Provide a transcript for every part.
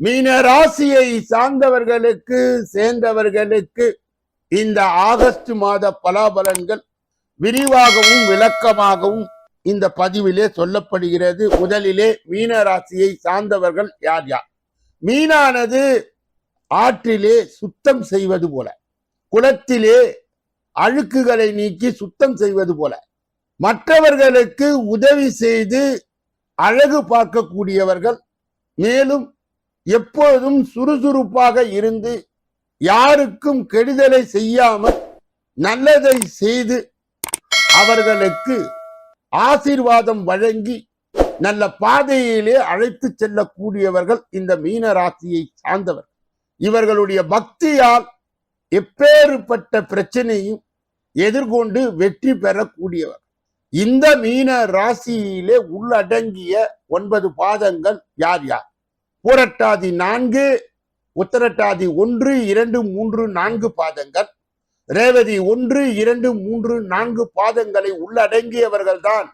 மீன ராசியை சார்ந்தவர்களுக்கு சேர்ந்தவர்களுக்கு இந்த ஆகஸ்ட் மாத பலாபலன்கள் விரிவாகவும் விளக்கமாகவும் இந்த பதிவிலே சொல்லப்படுகிறது. முதலிலே மீன ராசியை சார்ந்தவர்கள் யார் யார்? மீனானது ஆற்றிலே சுத்தம் செய்வது போல குளத்திலே அழுக்குகளை நீக்கி சுத்தம் செய்வது போல மற்றவர்களுக்கு உதவி செய்து அழகு பார்க்கக்கூடியவர்கள் மேலும் எப்பொழுதும் சுறுசுறுப்பாக இருந்து யாருக்கும் கெடுதலை செய்யாமல் நல்லதை செய்து அவர்களுக்கு ஆசீர்வாதம் வழங்கி நல்ல பாதையிலே அழைத்து செல்லக்கூடியவர்கள் இந்த மீன ராசியை சார்ந்தவர். இவர்களுடைய பக்தியால் எப்பேறுபட்ட பிரச்சனையும் எதிர்கொண்டு வெற்றி பெறக்கூடியவர். இந்த மீன ராசியிலே உள்ளடங்கிய ஒன்பது பாதங்கள் யார் யார்? பூரட்டாதி நான்கு உத்தரட்டாதி ஒன்று இரண்டு மூன்று நான்கு பாதங்கள். ரேவதி ஒன்று இரண்டு மூன்று நான்கு பாதங்களை உள்ளடங்கியவர்கள்தான்.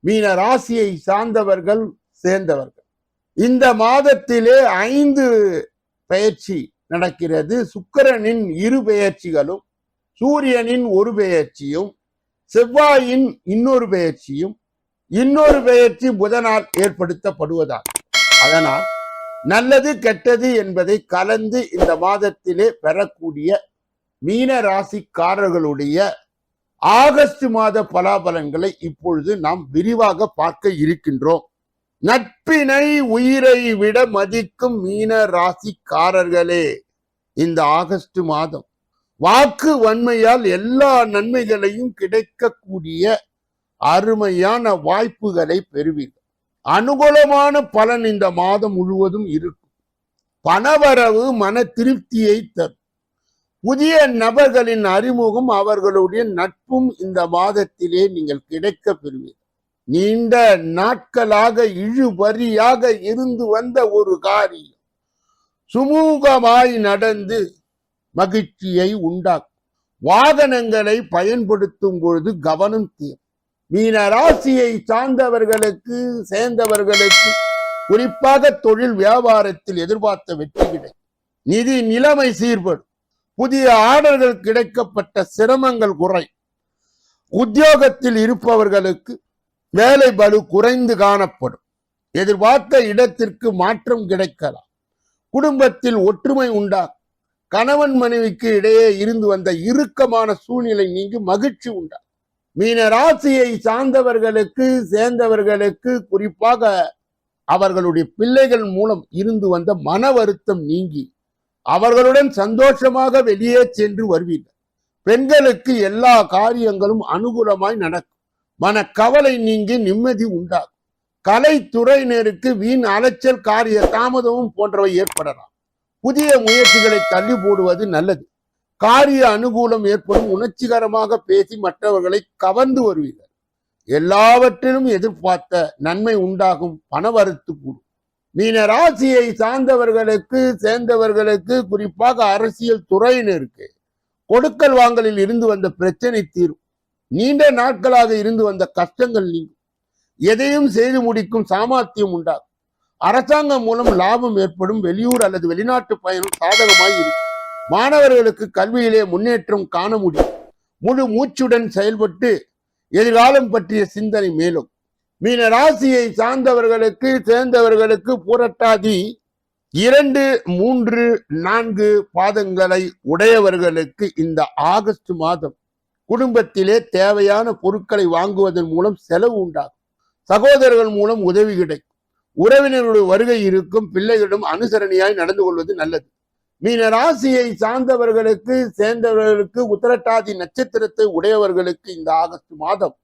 மீன ராசியை சார்ந்தவர்கள் சேர்ந்தவர்கள். இந்த மாதத்திலே ஐந்து பயிற்சி நடக்கிறது. சுக்கிரனின் இரு பெயர்ச்சிகளும் சூரியனின் ஒரு பெயர்ச்சியும் செவ்வாயின் இன்னொரு பெயர்ச்சியும் இன்னொரு பெயர்ச்சி புதனால் ஏற்படுத்தப்படுவதால். அதனால் நல்லது கெட்டது என்பதை கலந்து இந்த மாதத்திலே பெறக்கூடிய மீன ராசிக்காரர்களுடைய ஆகஸ்ட் மாத பலாபலன்களை இப்பொழுது நாம் விரிவாக பார்க்க இருக்கின்றோம். நட்பினை உயிரை விட மதிக்கும் மீன ராசிக்காரர்களே இந்த ஆகஸ்ட் மாதம் வாக்கு வன்மையால் எல்லா நன்மைகளையும் கிடைக்கக்கூடிய அருமையான வாய்ப்புகளை பெறுவீர்கள். அனுகூலமான பலன் இந்த மாதம் முழுவதும் இருக்கும். பணவரவு மன திருப்தியை தரும். புதிய நபர்களின் அறிமுகம் அவர்களுடைய நட்பும் இந்த மாதத்திலே நீங்கள் கிடைக்க பெறுவீர்கள். நீண்ட நாட்களாக இழுபறியாக இருந்து வந்த ஒரு காரியம். சுமூகமாய் நடந்து மகிழ்ச்சியை உண்டாக்கும். வாகனங்களை பயன்படுத்தும் பொழுது கவனம் தேவை. மீன ராசியை சார்ந்தவர்களுக்கு சேர்ந்தவர்களுக்கு குறிப்பாக தொழில் வியாபாரத்தில் எதிர்பார்த்த வெற்றி கிடைக்கும். நிதி நிலைமை சீர்படும். புதிய ஆர்டர்கள் கிடைக்கப்பட்ட சிரமங்கள் குறை உத்தியோகத்தில் இருப்பவர்களுக்கு வேலை பலு குறைந்து காணப்படும். எதிர்பார்த்த இடத்திற்கு மாற்றம் கிடைக்கலாம். குடும்பத்தில் ஒற்றுமை உண்டா கணவன் மனைவிக்கு இடையே இருந்து வந்த இறுக்கமான சூழ்நிலை நீங்கி மகிழ்ச்சி உண்டா மீன ராசியை சார்ந்தவர்களுக்கு சேர்ந்தவர்களுக்கு குறிப்பாக அவர்களுடைய பிள்ளைகள் மூலம் இருந்து வந்த மன வருத்தம் நீங்கி அவர்களுடன் சந்தோஷமாக வெளியே சென்று வருவீர்கள். பெண்களுக்கு எல்லா காரியங்களும் அனுகூலமாய் நடக்கும். மன கவலை நீங்கி நிம்மதி உண்டாகும். கலைத்துறையினருக்கு வீண் அலைச்சல் காரிய தாமதமும் போன்றவை ஏற்படலாம். புதிய முயற்சிகளை தள்ளி போடுவது நல்லது. காரிய அனுகூலம் ஏற்படும் உணர்ச்சிகரமாக பேசி மற்றவர்களை கவர்ந்து வருவீர்கள். எல்லாவற்றிலும் எதிர்பார்த்த நன்மை உண்டாகும் பணவரத்து கூடும். மீன ராசியை சார்ந்தவர்களுக்கு சேர்ந்தவர்களுக்கு குறிப்பாக அரசியல் துறையினருக்கு கொடுக்கல் வாங்கலில் இருந்து வந்த பிரச்சனை தீரும். நீண்ட நாட்களாக இருந்து வந்த கஷ்டங்கள் நீங்கும். எதையும் செய்து முடிக்கும் சாமர்த்தியம் உண்டாகும். அரசாங்கம் மூலம் லாபம் ஏற்படும் வெளியூர் அல்லது வெளிநாட்டு பயணம் சாதகமாய் இருக்கும். மாணவர்களுக்கு கல்வியிலே முன்னேற்றம் காண முடியும். முழு மூச்சுடன் செயல்பட்டு எதிர்காலம் பற்றிய சிந்தனை மேலும். மீன ராசியை சார்ந்தவர்களுக்கு சேர்ந்தவர்களுக்கு புரட்டாதி இரண்டு மூன்று நான்கு பாதங்களை உடையவர்களுக்கு இந்த ஆகஸ்ட் மாதம் குடும்பத்திலே தேவையான பொருட்களை வாங்குவதன் மூலம் செலவு உண்டாகும். சகோதரர்கள் மூலம் உதவி கிடைக்கும். உறவினருடைய வருகை இருக்கும் பிள்ளைகளிடம் அனுசரணையாய் நடந்து கொள்வது நல்லது. மீன ராசியை சார்ந்தவர்களுக்கு சேர்ந்தவர்களுக்கு உத்தரட்டாதி நட்சத்திரத்தை உடையவர்களுக்கு இந்த ஆகஸ்ட் மாதம்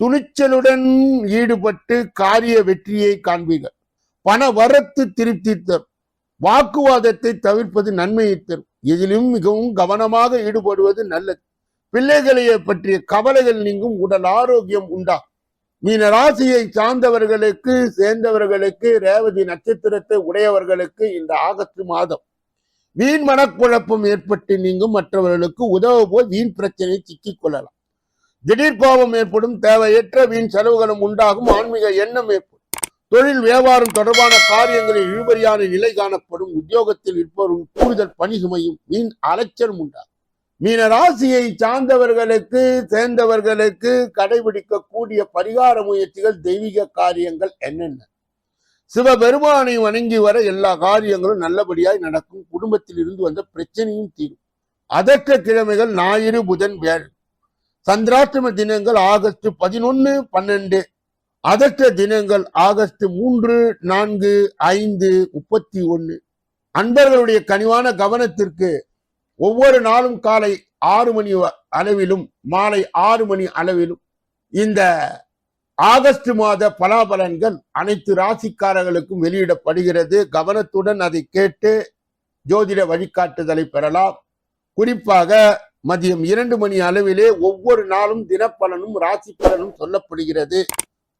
துணிச்சலுடன் ஈடுபட்டு காரிய வெற்றியை காண்பீர்கள். பண வரத்து திருப்தி தரும். வாக்குவாதத்தை தவிர்ப்பது நன்மையை தரும். இதிலும் மிகவும் கவனமாக ஈடுபடுவது நல்லது. பிள்ளைகளையே பற்றிய கவலைகள் நீங்கும். உடல் ஆரோக்கியம் உண்டா? மீன ராசியை சார்ந்தவர்களுக்கு சேர்ந்தவர்களுக்கு ரேவதி நட்சத்திரத்தை உடையவர்களுக்கு இந்த ஆகஸ்ட் மாதம் வீண் மனக்குழப்பம் ஏற்பட்டு நீங்கும் மற்றவர்களுக்கு உதவ போய் வீண் பிரச்சனை சிக்கிக் கொள்ளலாம். திடீர் கோபம் ஏற்படும் தேவையற்ற வீண் செலவுகளும் உண்டாகும் ஆன்மீக எண்ணம் ஏற்படும். தொழில் வியாபாரம் தொடர்பான காரியங்களில் இழுபறியான நிலை காணப்படும் உத்தியோகத்தில் இருப்பவர்கள் கூடுதல் பணி சுமையும் மீன் அலைச்சலும் உண்டாகும். மீன ராசியை சார்ந்தவர்களுக்கு சேர்ந்தவர்களுக்கு கடைபிடிக்கக்கூடிய பரிகார முயற்சிகள் தெய்வீக காரியங்கள் என்னென்ன? சிவபெருமானை வணங்கி வர எல்லா காரியங்களும் நல்லபடியாய் நடக்கும். குடும்பத்தில் இருந்து வந்த பிரச்சனையும் தீரும். அதற்ற கிழமைகள் ஞாயிறு புதன் வியாழன். சந்திராஷ்டம தினங்கள் ஆகஸ்ட் பதினொன்னு பன்னெண்டு. அதற்ற தினங்கள் ஆகஸ்ட் மூன்று நான்கு ஐந்து முப்பத்தி ஒன்னு அன்பர்களுடைய கனிவான கவனத்திற்கு ஒவ்வொரு நாளும் காலை ஆறு மணி அளவிலும் மாலை ஆறு மணி அளவிலும் இந்த ஆகஸ்ட் மாத பலாபலன்கள் அனைத்து ராசிக்காரர்களுக்கும் வெளியிடப்படுகிறது. கவனத்துடன் அதை கேட்டு ஜோதிட வழிகாட்டுதலை பெறலாம். குறிப்பாக மதியம் இரண்டு மணி அளவிலே ஒவ்வொரு நாளும் தினப்பலனும் ராசி பலனும் சொல்லப்படுகிறது.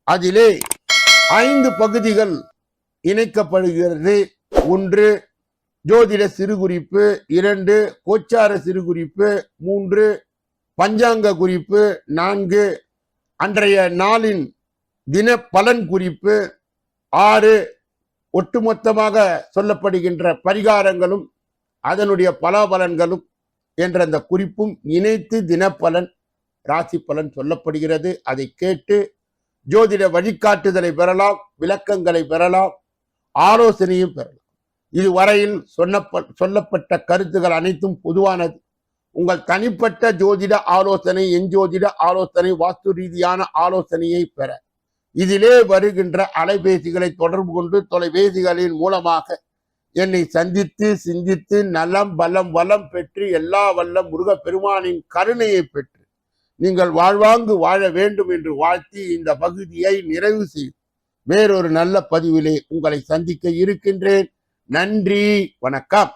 அதிலே ஐந்து பகுதிகள் இணைக்கப்படுகிறது. ஒன்று ஜோதிட சிறுகுறிப்பு. இரண்டு கோச்சார சிறுகுறிப்பு. மூன்று பஞ்சாங்க குறிப்பு. நான்கு அன்றைய நாளின் தின பலன் குறிப்பு ஆறு ஒட்டுமொத்தமாக சொல்லப்படுகின்ற பரிகாரங்களும் அதனுடைய பலாபலன்களும் என்ற அந்த குறிப்பும் இணைத்து தினப்பலன் ராசி பலன் சொல்லப்படுகிறது. அதை கேட்டு ஜோதிட வழிகாட்டுதலை பெறலாம் விளக்கங்களை பெறலாம் ஆலோசனையும் பெறலாம். இதுவரையில் சொன்னப்ப சொல்லப்பட்ட கருத்துகள் அனைத்தும் பொதுவானது. உங்கள் தனிப்பட்ட ஜோதிட ஆலோசனை எஞ்சோதிட ஆலோசனை வாஸ்து ரீதியான ஆலோசனையை பெற. இதிலே வருகின்ற அலைபேசிகளை தொடர்பு கொண்டு தொலைபேசிகளின் மூலமாக என்னை சந்தித்து சிந்தித்து நலம் பலம் வளம் பெற்று எல்லா வல்லம் முருக பெருமானின் கருணையை பெற்று நீங்கள் வாழ்வாங்கு வாழ வேண்டும் என்று வாழ்த்தி இந்த பகுதியை நிறைவு செய்து வேறொரு நல்ல பதிவிலே உங்களை சந்திக்க இருக்கின்றேன். நன்றி வணக்கம்.